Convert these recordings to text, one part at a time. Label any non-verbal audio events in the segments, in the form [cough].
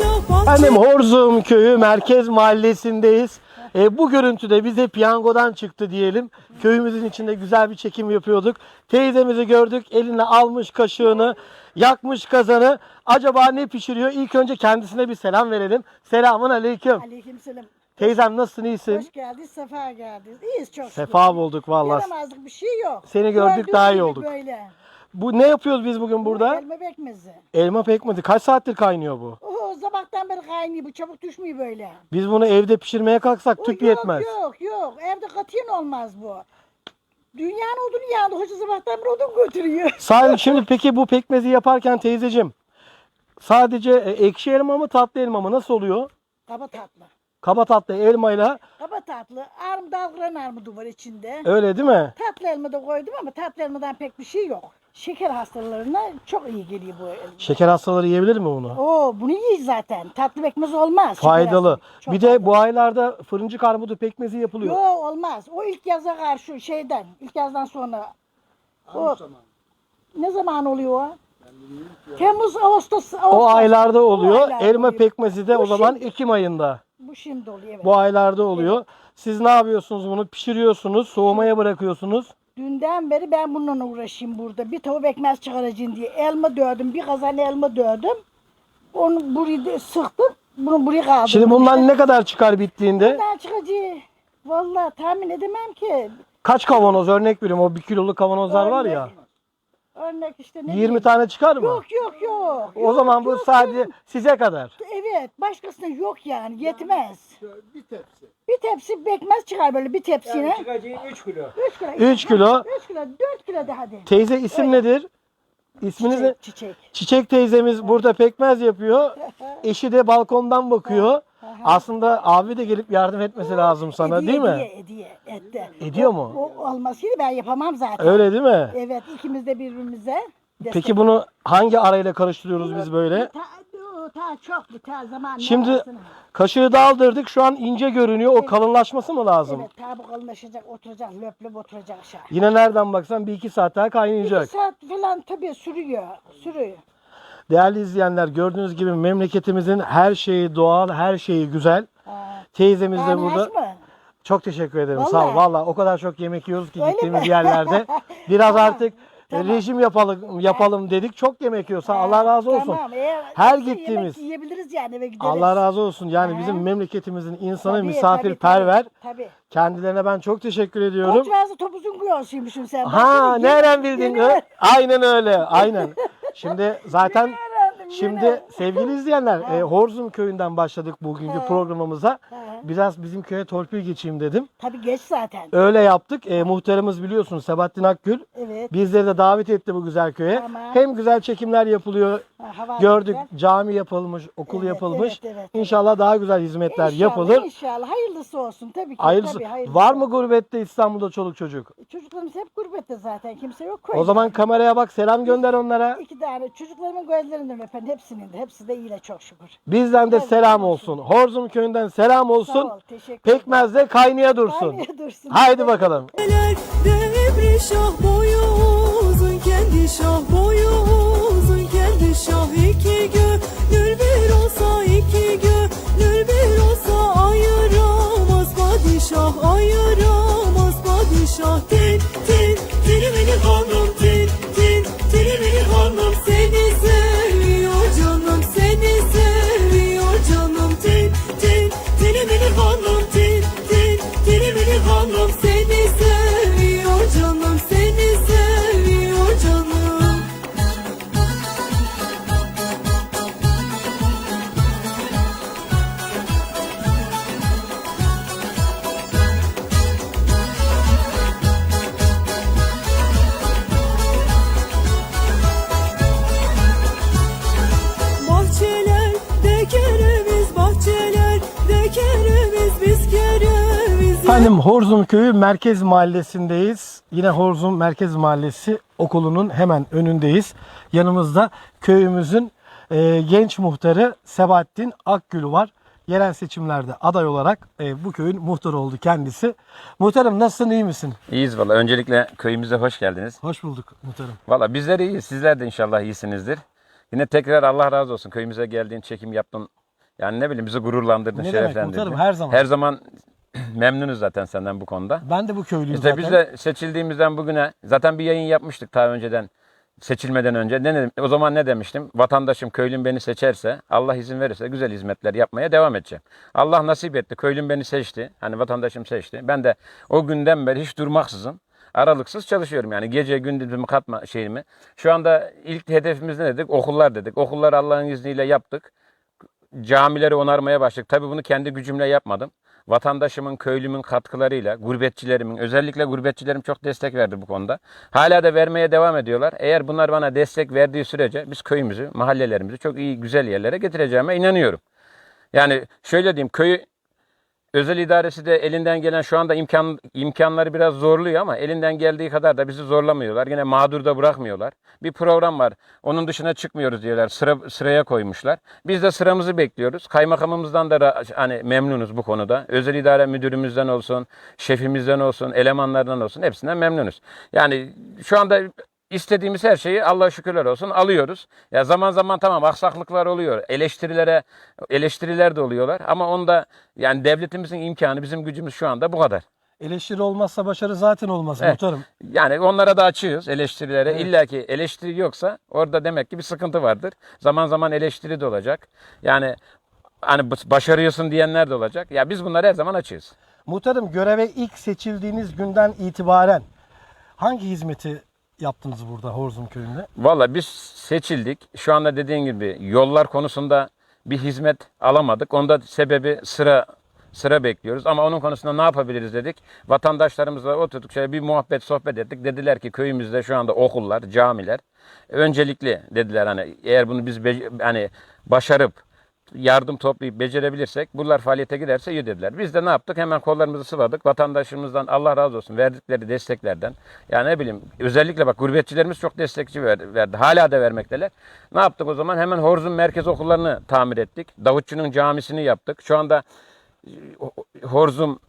Efendim Horzum köyü merkez mahallesindeyiz. E, bu görüntüde bize piyangodan çıktı diyelim. Köyümüzün içinde güzel bir çekim yapıyorduk. Teyzemizi gördük. Eline almış kaşığını, yakmış kazanı. Acaba ne pişiriyor? İlk önce kendisine bir selam verelim. Selamun aleyküm. Aleykümselam. Teyzem nasılsın iyisin? Hoş geldiniz, sefa geldiniz. İyiyiz çok. Sefa bulduk vallahi. Yaramazlık bir şey yok. Seni gördük, Gördüğünüz daha iyi gibi olduk. Böyle. Bu ne yapıyoruz biz bugün burada? Elma bekmezi. Elma pekmezi. Kaç saattir kaynıyor bu? Beri kaynıyor bu çabuk düşmüyor böyle. Biz bunu evde pişirmeye kalksak O tüp yok, yetmez. Yok yok evde katiyen olmaz bu. Dünyanın odunu yandı. Hoca sabahtan beri odun götürüyor. [laughs] Salim şimdi peki bu pekmezi yaparken teyzecim sadece e, ekşi elma mı tatlı elma mı nasıl oluyor? Kaba tatlı. Kaba tatlı elmayla Kaba tatlı. Arm dalgıran armudu var içinde. öyle değil mi? Tatlı elma da koydum ama tatlı elmadan pek bir şey yok. Şeker hastalarına çok iyi geliyor bu elma. Şeker hastaları yiyebilir mi bunu? Oo bunu yiyiz zaten. Tatlı pekmez olmaz. şeker Faydalı. hastası. Çok Bir de faydalı. bu aylarda fırıncı armudu pekmezi yapılıyor. Yok olmaz. O ilk yaza karşı şeyden, ilk yazdan sonra. O, ne zaman oluyor o? Temmuz, Ağustos, Ağustos. O aylarda oluyor. aylarda Elma oluyor. pekmezi de Bu o zaman şimdi- Ekim ayında. Bu şimdi oluyor evet. Bu aylarda oluyor. Siz ne yapıyorsunuz bunu? Pişiriyorsunuz, soğumaya bırakıyorsunuz. Dünden beri ben bununla uğraşayım burada. Bir tavuk ekmez çıkaracağım diye. Elma dövdüm, bir kazan elma dövdüm. Onu buraya sıktım. Bunu buraya kaldırdım. Şimdi bundan ne kadar çıkar bittiğinde? Bundan çıkacak. Vallahi tahmin edemem ki. Kaç kavanoz örnek veriyorum o bir kiloluk kavanozlar var ya. Örnek işte ne 20 diyeyim? tane çıkar mı? Yok yok yok. O Yok, zaman bu yok, sadece yok. size kadar. Evet, başkasına yok yani, yetmez. Bir tepsi. Bir tepsi bekmez çıkar böyle bir tepsine. Çıkacağı 3 kilo. 3 kilo. Üç kilo. 3 kilo, 4 kilo de hadi. Teyze isim nedir? İsminiz ne? Çiçek, çiçek. Çiçek teyzemiz burada pekmez yapıyor. [laughs] Eşi de balkondan bakıyor. Aslında abi de gelip yardım etmesi lazım sana Hediye, değil mi? Hediye, hediye, etti. Ediyor O- mu? O olmasaydı ben yapamam zaten. Öyle değil mi? Evet, ikimiz de birbirimize. destek- Peki bunu hangi arayla karıştırıyoruz biz böyle? Ta, ta çok bu ta zaman. Şimdi kaşığı daldırdık şu an ince görünüyor. O kalınlaşması mı lazım? Evet, ta bu kalınlaşacak, oturacak, löp löp oturacak aşağı. Yine nereden baksan bir iki saat daha Bir kaynayacak. saat falan tabii sürüyor, sürüyor. Değerli izleyenler gördüğünüz gibi memleketimizin her şeyi doğal, her şeyi güzel. Teyzemiz de burada. aç mı? Çok teşekkür ederim. Sağ ol. Vallahi. Valla o kadar çok yemek yiyoruz ki Öyle gittiğimiz mi? yerlerde. [laughs] Biraz artık rejim yapalım yapalım dedik. Çok yemek yiyoruz. Sağ- Allah razı olsun. Tamam, eğer Her yoksa gittiğimiz- Yemek yiyebiliriz yani eve gideriz. Allah razı olsun. Yani bizim memleketimizin insanı Tabii, misafirperver. Tabii, tabii. Kendilerine ben çok teşekkür ediyorum. Koçvazı topuzun kuyosuymuşsun sen. Ha Baksana, nereden bildin? Aynen öyle. Aynen. [laughs] Şimdi zaten. Şimdi sevgili izleyenler, e, Horzum köyünden başladık bugünkü programımıza. Biraz bizim köye torpil geçeyim dedim. Tabii geç zaten. Öyle yaptık. E, muhtarımız biliyorsunuz Sebahattin Akgül. Evet. Bizleri de davet etti bu güzel köye. Tamam. Hem güzel çekimler yapılıyor. Ha, hava Gördük güzel. cami yapılmış, okul Evet, yapılmış. evet, evet, İnşallah daha güzel hizmetler İnşallah, yapılır. İnşallah hayırlısı olsun tabii ki. Hayırlısı. Tabii, hayırlısı. Var mı gurbette İstanbul'da çoluk çocuk? Çocuklarımız hep gurbette zaten. Kimse yok. O köyde. zaman kameraya bak selam gönder onlara. İki tane çocuklarımın gözlerinden öpen hepsinin de. Hepsi de iyiyle çok şükür. Bizden de selam olsun. Horzum köyünden selam olsun. Sağ ol. Pekmez de kaynaya dursun. Aynı dursun. Haydi bakalım. Devri şah boyu uzun kendi şah boyu uzun kendi şah Efendim Horzum Köyü Merkez Mahallesi'ndeyiz. Yine Horzum Merkez Mahallesi okulunun hemen önündeyiz. Yanımızda köyümüzün e, genç muhtarı Sebahattin Akgül var. Yerel seçimlerde aday olarak e, bu köyün muhtarı oldu kendisi. Muhtarım nasılsın iyi misin? İyiyiz valla. Öncelikle köyümüze hoş geldiniz. Hoş bulduk muhtarım. Valla bizler iyiyiz. Sizler de inşallah iyisinizdir. Yine tekrar Allah razı olsun. Köyümüze geldiğin, çekim yaptın. Yani ne bileyim bizi gururlandırdın, Ne demek şereflendirdin. muhtarım, her zaman. Her zaman [clears throat] memnunuz zaten senden bu konuda. Ben de bu köylüyüm İşte zaten. biz de seçildiğimizden bugüne zaten bir yayın yapmıştık daha önceden. Seçilmeden önce. Ne, dedim- o zaman ne demiştim? Vatandaşım köylüm beni seçerse, Allah izin verirse güzel hizmetler yapmaya devam edeceğim. Allah nasip etti. Köylüm beni seçti. Hani vatandaşım seçti. Ben de o günden beri hiç durmaksızın aralıksız çalışıyorum. Yani gece gündüzümü katma şeyimi. Şu anda ilk hedefimiz ne dedik? Okullar dedik. Okulları Allah'ın izniyle yaptık camileri onarmaya başladık. Tabii bunu kendi gücümle yapmadım. Vatandaşımın, köylümün katkılarıyla, gurbetçilerimin, özellikle gurbetçilerim çok destek verdi bu konuda. Hala da vermeye devam ediyorlar. Eğer bunlar bana destek verdiği sürece biz köyümüzü, mahallelerimizi çok iyi, güzel yerlere getireceğime inanıyorum. Yani şöyle diyeyim, köyü özel idaresi de elinden gelen şu anda imkan imkanları biraz zorluyor ama elinden geldiği kadar da bizi zorlamıyorlar. Yine mağdur da bırakmıyorlar. Bir program var. Onun dışına çıkmıyoruz diyorlar. Sıra sıraya koymuşlar. Biz de sıramızı bekliyoruz. Kaymakamımızdan da hani memnunuz bu konuda. Özel idare müdürümüzden olsun, şefimizden olsun, elemanlardan olsun hepsinden memnunuz. Yani şu anda İstediğimiz her şeyi Allah'a şükürler olsun alıyoruz. Ya zaman zaman tamam aksaklıklar oluyor. Eleştirilere eleştiriler de oluyorlar ama onda yani devletimizin imkanı, bizim gücümüz şu anda bu kadar. Eleştiri olmazsa başarı zaten olmaz Evet. muhtarım. Yani onlara da açığız eleştirilere. Evet. İlla ki eleştiri yoksa orada demek ki bir sıkıntı vardır. Zaman zaman eleştiri de olacak. Yani hani başarıyorsun diyenler de olacak. Ya biz bunları her zaman açığız. Muhtarım göreve ilk seçildiğiniz günden itibaren hangi hizmeti yaptınız burada Horzum Köyü'nde? Valla biz seçildik. Şu anda dediğin gibi yollar konusunda bir hizmet alamadık. Onda sebebi sıra sıra bekliyoruz. Ama onun konusunda ne yapabiliriz dedik. Vatandaşlarımızla oturduk şöyle bir muhabbet sohbet ettik. Dediler ki köyümüzde şu anda okullar, camiler öncelikli dediler hani eğer bunu biz hani başarıp yardım toplayıp becerebilirsek bunlar faaliyete giderse iyi dediler. Biz de ne yaptık? Hemen kollarımızı sıvadık. Vatandaşımızdan Allah razı olsun verdikleri desteklerden. Yani ne bileyim özellikle bak gurbetçilerimiz çok destekçi ver- verdi. Hala da vermekteler. Ne yaptık o zaman? Hemen Horzum merkez okullarını tamir ettik. Davutçu'nun camisini yaptık. Şu anda Horzum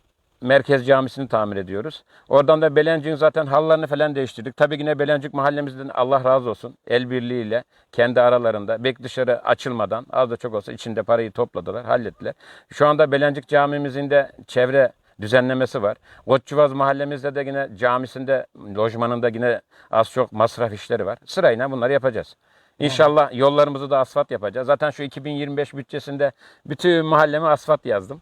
Merkez Camisi'ni tamir ediyoruz. Oradan da Belencik'in zaten halılarını falan değiştirdik. Tabii yine Belencik mahallemizden Allah razı olsun. El birliğiyle kendi aralarında bek dışarı açılmadan az da çok olsa içinde parayı topladılar, hallettiler. Şu anda Belencik camimizin de çevre düzenlemesi var. Koççuvaz mahallemizde de yine camisinde, lojmanında yine az çok masraf işleri var. Sırayla bunları yapacağız. İnşallah yollarımızı da asfalt yapacağız. Zaten şu 2025 bütçesinde bütün mahalleme asfalt yazdım.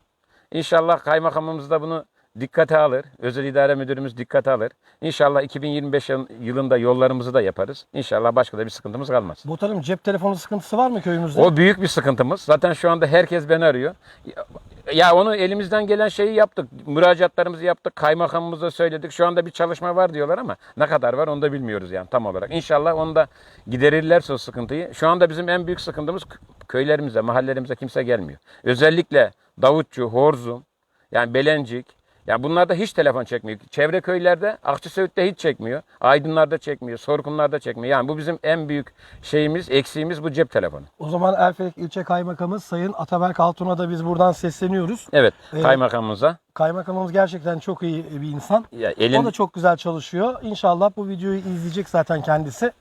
İnşallah kaymakamımız da bunu dikkate alır. Özel idare müdürümüz dikkate alır. İnşallah 2025 yıl- yılında yollarımızı da yaparız. İnşallah başka da bir sıkıntımız kalmaz. Muhtarım cep telefonu sıkıntısı var mı köyümüzde? O büyük bir sıkıntımız. Zaten şu anda herkes beni arıyor. Ya- onu elimizden gelen şeyi yaptık. Müracaatlarımızı yaptık. Kaymakamımıza söyledik. Şu anda bir çalışma var diyorlar ama ne kadar var onu da bilmiyoruz yani tam olarak. İnşallah onu da giderirlerse o sıkıntıyı. Şu anda bizim en büyük sıkıntımız köylerimize, mahallelerimize kimse gelmiyor. Özellikle Davutçu, Horzum, yani Belencik, yani bunlarda hiç telefon çekmiyor. Çevre köylerde, Akçasöğüt'te hiç çekmiyor. Aydınlar'da çekmiyor, Sorkunlar'da çekmiyor. Yani bu bizim en büyük şeyimiz, eksiğimiz bu cep telefonu. O zaman Erfelek İlçe Kaymakamı Sayın Ataberk Altun'a da biz buradan sesleniyoruz. Evet, kaymakamımıza. Kaymakamımız gerçekten çok iyi bir insan. Ya elin O da çok güzel çalışıyor. İnşallah bu videoyu izleyecek zaten kendisi.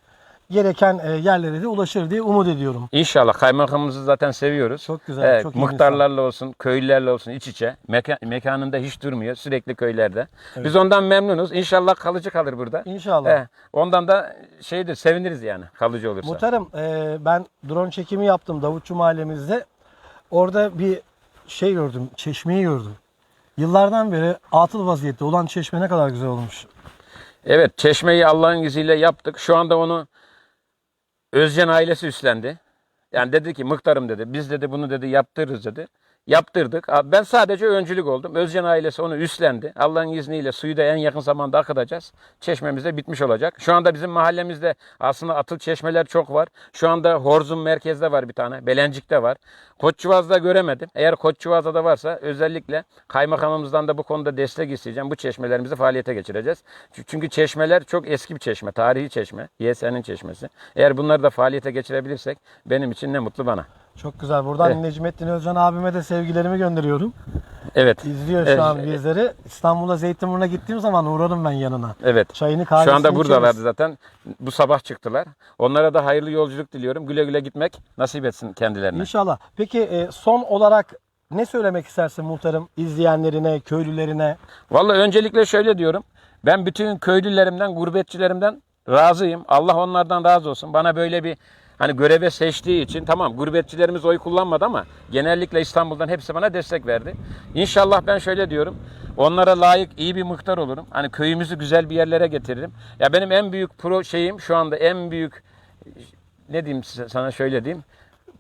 Gereken e, yerlere de ulaşır diye umut ediyorum. İnşallah kaymakamımızı zaten seviyoruz. Çok güzel, Evet, çok iyi muhtarlarla olsun, köylülerle olsun iç içe. Meka- mekanında hiç durmuyor. Sürekli köylerde. Biz ondan memnunuz. İnşallah kalıcı kalır burada. İnşallah. Eh, ondan da şeydir seviniriz yani kalıcı olursa. Muhtarım e, ben drone çekimi yaptım Davutçu mahallemizde. Orada bir şey gördüm, çeşmeyi gördüm. Yıllardan beri atıl vaziyette olan çeşme ne kadar güzel olmuş. Evet çeşmeyi Allah'ın izniyle yaptık. Şu anda onu Özcan ailesi üstlendi. Yani dedi ki muhtarım dedi biz dedi bunu dedi yaptırırız dedi. Yaptırdık. Ben sadece öncülük oldum. Özcan ailesi onu üstlendi. Allah'ın izniyle suyu da en yakın zamanda akıtacağız. Çeşmemiz de bitmiş olacak. Şu anda bizim mahallemizde aslında atıl çeşmeler çok var. Şu anda Horzum merkezde var bir tane. Belencik'te var. Koççuvaz'da göremedim. Eğer Koççuvaz'da da varsa özellikle kaymakamımızdan da bu konuda destek isteyeceğim. Bu çeşmelerimizi faaliyete geçireceğiz. Çü- Çünkü çeşmeler çok eski bir çeşme. Tarihi çeşme. YS'nin çeşmesi. Eğer bunları da faaliyete geçirebilirsek benim için ne mutlu bana. Çok güzel. Buradan Evet. Necmettin Özcan abime de sevgilerimi gönderiyorum. Evet. İzliyor Evet. şu an bizleri. İstanbul'a Zeytinburnu'na gittiğim zaman uğrarım ben yanına. Evet. Çayını kahvesini Şu anda buradalardı içeriz. zaten. Bu sabah çıktılar. Onlara da hayırlı yolculuk diliyorum. Güle güle gitmek nasip etsin kendilerine. İnşallah. Peki e, son olarak ne söylemek istersin muhtarım izleyenlerine, köylülerine? Vallahi öncelikle şöyle diyorum. Ben bütün köylülerimden, gurbetçilerimden razıyım. Allah onlardan razı olsun. Bana böyle bir hani göreve seçtiği için tamam gurbetçilerimiz oy kullanmadı ama genellikle İstanbul'dan hepsi bana destek verdi. İnşallah ben şöyle diyorum. Onlara layık iyi bir muhtar olurum. Hani köyümüzü güzel bir yerlere getiririm. Ya benim en büyük pro şeyim şu anda en büyük ne diyeyim size- sana şöyle diyeyim.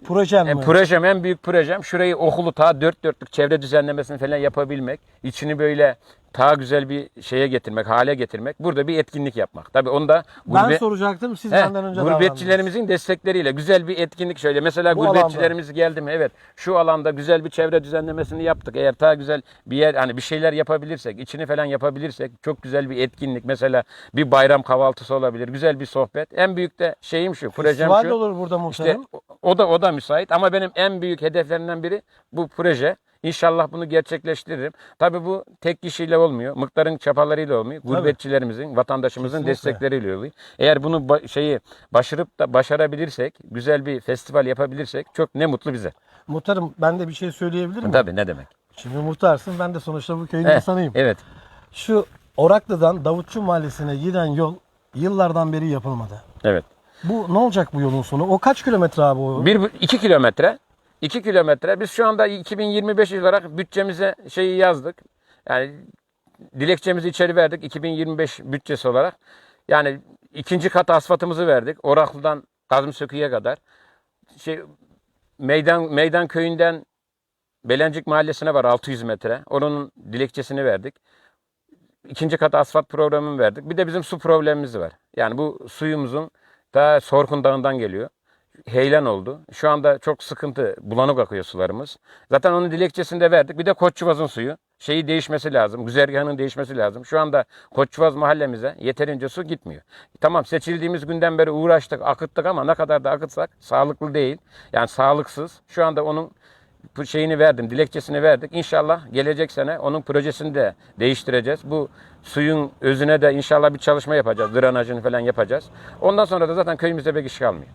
Projem mi? projem en büyük projem şurayı okulu ta dört dörtlük çevre düzenlemesini falan yapabilmek. içini böyle daha güzel bir şeye getirmek, hale getirmek. Burada bir etkinlik yapmak. Tabii onu da ben soracaktım siz He, benden önce gurbetçilerimizin destekleriyle güzel bir etkinlik şöyle. Mesela Bu gurbetçilerimiz geldi mi? Evet. Şu alanda güzel bir çevre düzenlemesini yaptık. Eğer daha güzel bir yer hani bir şeyler yapabilirsek, içini falan yapabilirsek çok güzel bir etkinlik. Mesela bir bayram kahvaltısı olabilir. Güzel bir sohbet. En büyük de şeyim şu, projem Festival şu. olur burada İşte muhtarım. o- o da o da müsait ama benim en büyük hedeflerimden biri bu proje. İnşallah bunu gerçekleştiririm. Tabii bu tek kişiyle olmuyor. Mıktarın çapalarıyla olmuyor. Gurbetçilerimizin, vatandaşımızın Kesinlikle. destekleriyle oluyor. Eğer bunu ba- şeyi başarıp da başarabilirsek, güzel bir festival yapabilirsek çok ne mutlu bize. Muhtarım ben de bir şey söyleyebilir miyim? Tabii ne demek. Şimdi muhtarsın ben de sonuçta bu köyün Eh, insanıyım. evet. Şu Oraklı'dan Davutçu Mahallesi'ne giden yol yıllardan beri yapılmadı. Evet. Bu ne olacak bu yolun sonu? O kaç kilometre abi o? Bir, iki kilometre. İki kilometre. Biz şu anda 2025 olarak bütçemize şeyi yazdık. Yani dilekçemizi içeri verdik 2025 bütçesi olarak. Yani ikinci kat asfaltımızı verdik. Oraklı'dan Kazımsökü'ye kadar. Şey, meydan meydan köyünden Belencik mahallesine var 600 metre. Onun dilekçesini verdik. İkinci kat asfalt programını verdik. Bir de bizim su problemimiz var. Yani bu suyumuzun daha Sorkun Dağı'ndan geliyor heyelan oldu. Şu anda çok sıkıntı, bulanık akıyor sularımız. Zaten onun dilekçesini de verdik. Bir de Koççuvaz'ın suyu. Şeyi değişmesi lazım, güzergahının değişmesi lazım. Şu anda Koççuvaz mahallemize yeterince su gitmiyor. Tamam seçildiğimiz günden beri uğraştık, akıttık ama ne kadar da akıtsak sağlıklı değil. Yani sağlıksız. Şu anda onun şeyini verdim, dilekçesini verdik. İnşallah gelecek sene onun projesini de değiştireceğiz. Bu suyun özüne de inşallah bir çalışma yapacağız. Drenajını falan yapacağız. Ondan sonra da zaten köyümüzde bir iş kalmıyor.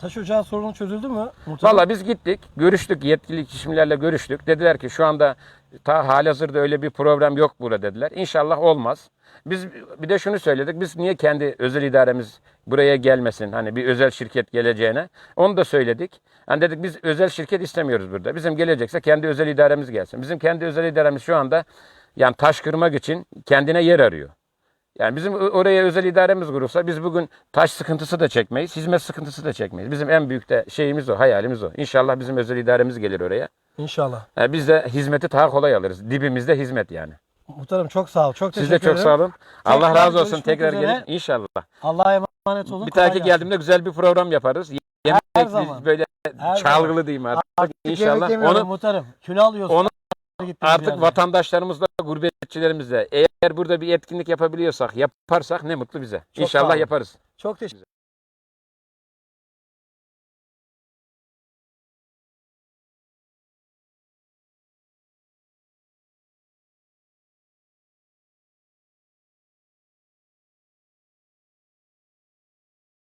Taş ocağı sorunu çözüldü mü? Valla biz gittik, görüştük, yetkili kişilerle görüştük. Dediler ki şu anda ta halihazırda öyle bir program yok burada dediler. İnşallah olmaz. Biz bir de şunu söyledik. Biz niye kendi özel idaremiz buraya gelmesin? Hani bir özel şirket geleceğine. Onu da söyledik. Hani dedik biz özel şirket istemiyoruz burada. Bizim gelecekse kendi özel idaremiz gelsin. Bizim kendi özel idaremiz şu anda yani taş kırmak için kendine yer arıyor. Yani bizim oraya özel idaremiz kurulsa biz bugün taş sıkıntısı da çekmeyiz, hizmet sıkıntısı da çekmeyiz. Bizim en büyük de şeyimiz o, hayalimiz o. İnşallah bizim özel idaremiz gelir oraya. İnşallah. Yani biz de hizmeti daha kolay alırız. Dibimizde hizmet yani. Muhtarım çok sağ ol. Çok Siz teşekkür de çok ederim. sağ olun. Allah Tekrar razı olsun. Tekrar üzere. gelin. İnşallah. Allah'a emanet olun. Bir dahaki geldiğimde güzel bir program yaparız. Yemek Her zaman. böyle Her çalgılı diyeyim artık. Artık İnşallah. Onu muhtarım. Kilo alıyorsun. onu artık vatandaşlarımızla, gurbetçilerimizle eğer burada bir etkinlik yapabiliyorsak, yaparsak ne mutlu bize. Çok İnşallah yaparız. Çok teşekkür